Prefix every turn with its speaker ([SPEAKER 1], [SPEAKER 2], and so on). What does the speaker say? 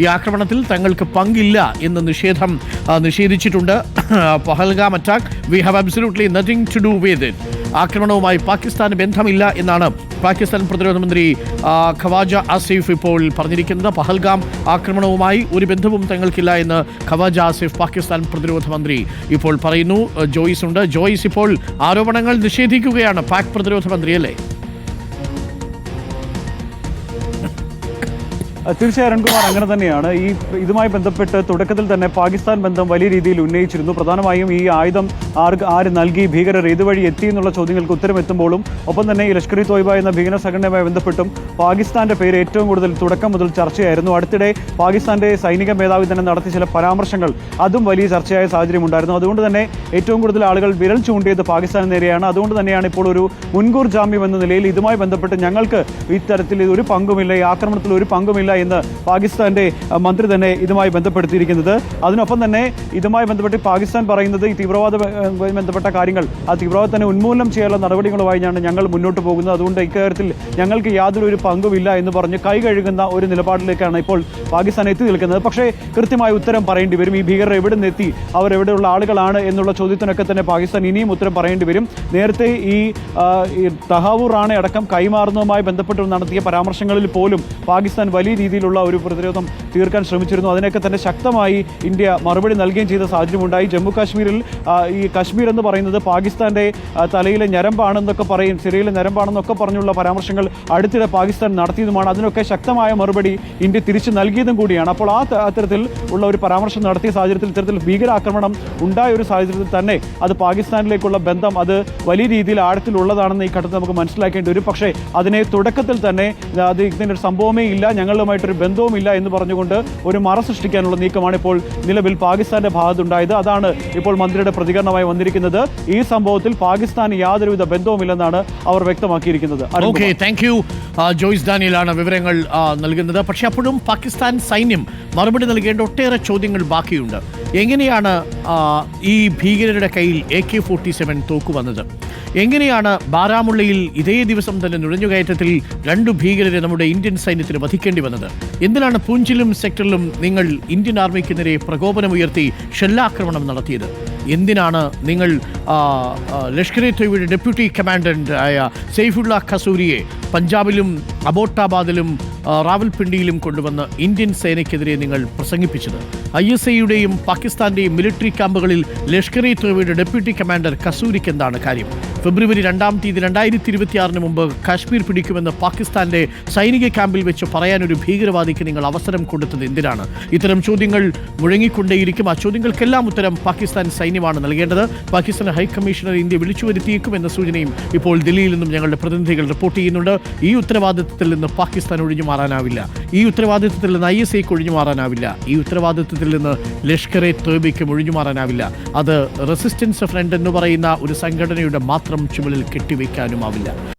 [SPEAKER 1] ഈ ആക്രമണത്തിൽ തങ്ങൾക്ക് പങ്കില്ല എന്ന് നിഷേധം നിഷേധിച്ചിട്ടുണ്ട്. Pahalgam attack we have absolutely nothing to do with it ആക്രമണവുമായി പാകിസ്ഥാന് ബന്ധമില്ല എന്നാണ് പാകിസ്ഥാൻ പ്രതിരോധ മന്ത്രി ഖവാജ ആസിഫ് ഇപ്പോൾ പറഞ്ഞിരിക്കുന്നത്. പഹൽഗാം ആക്രമണവുമായി ഒരു ബന്ധവും തങ്ങൾക്കില്ല എന്ന് ഖവാജ ആസിഫ് പാകിസ്ഥാൻ പ്രതിരോധ മന്ത്രി ഇപ്പോൾ പറയുന്നു. ജോയിസ് ഉണ്ട്. ജോയിസ് ഇപ്പോൾ ആരോപണങ്ങൾ നിഷേധിക്കുകയാണ്. പാക് പ്രതിരോധ മന്ത്രി അല്ലേ?
[SPEAKER 2] തീർച്ചയായും അരുൺകുമാർ അങ്ങനെ തന്നെയാണ്. ഈ ഇതുമായി ബന്ധപ്പെട്ട് തുടക്കത്തിൽ തന്നെ പാകിസ്ഥാൻ ബന്ധം വലിയ രീതിയിൽ ഉന്നയിച്ചിരുന്നു. പ്രധാനമായും ഈ ആയുധം ആർക്ക് ആര് നൽകി ഭീകരർ ഇതുവഴി എത്തി എന്നുള്ള ചോദ്യങ്ങൾക്ക് ഉത്തരം എത്തുമ്പോഴും ഒപ്പം തന്നെ ഈ ലഷ്കർ ഇ തോയ്ബ എന്ന ഭീകര സംഘടനയുമായി ബന്ധപ്പെട്ടും പാകിസ്ഥാന്റെ പേര് ഏറ്റവും കൂടുതൽ തുടക്കം മുതൽ ചർച്ചയായിരുന്നു. അടുത്തിടെ പാകിസ്ഥാന്റെ സൈനിക മേധാവി തന്നെ നടത്തിയ ചില പരാമർശങ്ങൾ അതും വലിയ ചർച്ചയായ സാഹചര്യം ഉണ്ടായിരുന്നു. അതുകൊണ്ട് തന്നെ ഏറ്റവും കൂടുതൽ ആളുകൾ വിരൽ ചൂണ്ടിയത് പാകിസ്ഥാന് നേരെയാണ്. അതുകൊണ്ട് തന്നെയാണ് ഇപ്പോൾ ഒരു മുൻകൂർ ജാമ്യം എന്ന നിലയിൽ ഇതുമായി ബന്ധപ്പെട്ട് ഞങ്ങൾക്ക് ഇത്തരത്തിൽ ഒരു പങ്കുമില്ല ഈ ആക്രമണത്തിൽ ഒരു പങ്കുമില്ല എന്ന് പാകിസ്ഥാന്റെ മന്ത്രി തന്നെ ഇതുമായി ബന്ധപ്പെടുത്തിയിരിക്കുന്നത്. അതിനൊപ്പം തന്നെ ഇതുമായി ബന്ധപ്പെട്ട് പാകിസ്ഥാൻ പറയുന്നത് ഈ തീവ്രവാദ ബന്ധപ്പെട്ട കാര്യങ്ങൾ ആ തീവ്രവാദം തന്നെ ഉന്മൂലനം ചെയ്യാനുള്ള നടപടികളുമായി ഞങ്ങൾ മുന്നോട്ട് പോകുന്നത്. അതുകൊണ്ട് ഇക്കാര്യത്തിൽ ഞങ്ങൾക്ക് യാതൊരു ഒരു പങ്കുമില്ല എന്ന് പറഞ്ഞ് കൈ കഴുകുന്ന ഒരു നിലപാടിലേക്കാണ് ഇപ്പോൾ പാകിസ്ഥാൻ എത്തി നിൽക്കുന്നത്. പക്ഷേ കൃത്യമായ ഉത്തരം പറയേണ്ടി വരും. ഈ ഭീകരർ എവിടെ നിന്ന് എത്തി അവർ എവിടെയുള്ള ആളുകളാണ് എന്നുള്ള ചോദ്യത്തിനൊക്കെ തന്നെ പാകിസ്ഥാൻ ഇനിയും ഉത്തരം പറയേണ്ടി വരും. നേരത്തെ ഈ തഹാവൂർ റാണെ അടക്കം കൈമാറുന്നതുമായി ബന്ധപ്പെട്ട് നടത്തിയ പരാമർശങ്ങളിൽ പോലും പാകിസ്ഥാൻ വലിയ രീതിയിലുള്ള ഒരു പ്രതിരോധം തീർക്കാൻ ശ്രമിച്ചിരുന്നു. അതിനൊക്കെ തന്നെ ശക്തമായി ഇന്ത്യ മറുപടി നൽകുകയും ചെയ്ത സാഹചര്യമുണ്ടായി. ജമ്മു കാശ്മീരിൽ ഈ കശ്മീർ എന്ന് പറയുന്നത് പാകിസ്ഥാന്റെ തലയിലെ ഞരമ്പാണെന്നൊക്കെ പറയും സിറിയയിലെ ഞരമ്പാണെന്നൊക്കെ പറഞ്ഞുള്ള പരാമർശങ്ങൾ അടുത്തിടെ പാകിസ്ഥാൻ നടത്തിയതുമാണ്. അതിനൊക്കെ ശക്തമായ മറുപടി ഇന്ത്യ തിരിച്ചു നൽകിയതും കൂടിയാണ്. അപ്പോൾ ആ തരത്തിൽ അത്തരത്തിൽ ഉള്ള ഒരു പരാമർശം നടത്തിയ സാഹചര്യത്തിൽ ഇത്തരത്തിൽ ഭീകരാക്രമണം ഉണ്ടായ ഒരു സാഹചര്യത്തിൽ തന്നെ അത് പാകിസ്ഥാനിലേക്കുള്ള ബന്ധം അത് വലിയ രീതിയിൽ ആഴത്തിലുള്ളതാണെന്ന് ഈ ഘട്ടത്തിൽ നമുക്ക് മനസ്സിലാക്കേണ്ടി വരും. പക്ഷേ അതിനെ തുടക്കത്തിൽ തന്നെ അത് ഇതിനൊരു സംഭവമേ ഇല്ല. ഞങ്ങളുമായിട്ടൊരു ബന്ധവുമില്ല എന്ന് പറഞ്ഞുകൊണ്ട് ഒരു മറ സൃഷ്ടിക്കാനുള്ള നീക്കമാണ് ഇപ്പോൾ നിലവിൽ പാകിസ്ഥാന്റെ ഭാഗത്തുണ്ടായത്. അതാണ് ഇപ്പോൾ മന്ത്രിയുടെ പ്രതികരണമായി വന്നിരിക്കുന്നത്. ഈ സംഭവത്തിൽ പാകിസ്ഥാൻ യാതൊരുവിധ ബന്ധവുമില്ലെന്നാണ് അവർ വ്യക്തമാക്കിയിരിക്കുന്നത്.
[SPEAKER 1] ഓക്കെ താങ്ക് യു ജോയ്സ് ഡാനിയലാണ് വിവരങ്ങൾ നൽകുന്നത്. പക്ഷേ അപ്പോഴും പാകിസ്ഥാൻ സൈന്യം മറുപടി നൽകേണ്ട ഒട്ടേറെ ചോദ്യങ്ങൾ ബാക്കിയുണ്ട്. എങ്ങനെയാണ് ഈ ഭീകരരുടെ കയ്യിൽ എ കെ ഫോർട്ടി സെവൻ തോക്ക് വന്നത്? എങ്ങനെയാണ് ബാരാമുള്ളയിൽ ഇതേ ദിവസം തന്നെ നുഴഞ്ഞുകയറ്റത്തിൽ രണ്ടു ഭീകരരെ നമ്മുടെ ഇന്ത്യൻ സൈന്യത്തിന് വധിക്കേണ്ടി വന്നത്? എന്തിനാണ് പൂഞ്ചിലും സെക്ടറിലും നിങ്ങൾ ഇന്ത്യൻ ആർമിക്ക് നേരെ പ്രകോപനമുയർത്തി ഷെല്ലാക്രമണം നടത്തിയത്? എന്തിനാണ് നിങ്ങൾ ലഷ്കർ എ തൊയ്ബയുടെ ഡെപ്യൂട്ടി കമാൻഡന്റ് ആയ സെയ്ഫുള്ള ഖസൂരിയെ പഞ്ചാബിലും അബോട്ടാബാദിലും റാവൽപിണ്ടിയിലും കൊണ്ടുവന്ന് ഇന്ത്യൻ സേനയ്ക്കെതിരെ നിങ്ങൾ പ്രസംഗിപ്പിച്ചത്. ഐ എസ് ഐയുടെയും പാകിസ്ഥാന്റെയും മിലിറ്ററി ക്യാമ്പുകളിൽ ലഷ്കർ ഇ തൊയ്ബയുടെ ഡെപ്യൂട്ടി കമാൻഡർ കസൂരിക്ക് എന്താണ് കാര്യം? ഫെബ്രുവരി രണ്ടാം തീയതി രണ്ടായിരത്തി ഇരുപത്തിയാറിന് മുമ്പ് കാശ്മീർ പിടിക്കുമെന്ന് പാകിസ്ഥാന്റെ സൈനിക ക്യാമ്പിൽ വെച്ച് പറയാൻ ഒരു ഭീകരവാദിക്ക് നിങ്ങൾ അവസരം കൊടുത്തത് എന്തിനാണ്? ഇത്തരം ചോദ്യങ്ങൾ മുഴങ്ങിക്കൊണ്ടേയിരിക്കും. ആ ചോദ്യങ്ങൾക്കെല്ലാം ഉത്തരം പാകിസ്ഥാൻ സൈന്യമാണ് നൽകേണ്ടത്. പാകിസ്ഥാൻ ഹൈക്കമ്മീഷണർ ഇന്ത്യ വിളിച്ചു വരുത്തിയേക്കും എന്ന സൂചനയും ഇപ്പോൾ ദില്ലിയിൽ നിന്നും ഞങ്ങളുടെ പ്രതിനിധികൾ റിപ്പോർട്ട് ചെയ്യുന്നുണ്ട്. ഈ ഉത്തരവാദിത്തത്തിൽ നിന്ന് പാകിസ്ഥാൻ ഒഴിഞ്ഞു മാറാനാവില്ല. ഈ ഉത്തരവാദിത്വത്തിൽ നിന്ന് ഐ എസ് ഐക്ക് ഒഴിഞ്ഞു മാറാനാവില്ല. ഈ ഉത്തരവാദിത്വത്തിൽ നിന്ന് ലഷ്കർ എ തോബയ്ക്കും ഒഴിഞ്ഞു മാറാനാവില്ല. അത് റെസിസ്റ്റൻസ് ഫ്രണ്ട് എന്ന് പറയുന്ന ഒരു സംഘടനയുടെ മാത്രം ചുമലിൽ കെട്ടിവെക്കാനുമാവില്ല.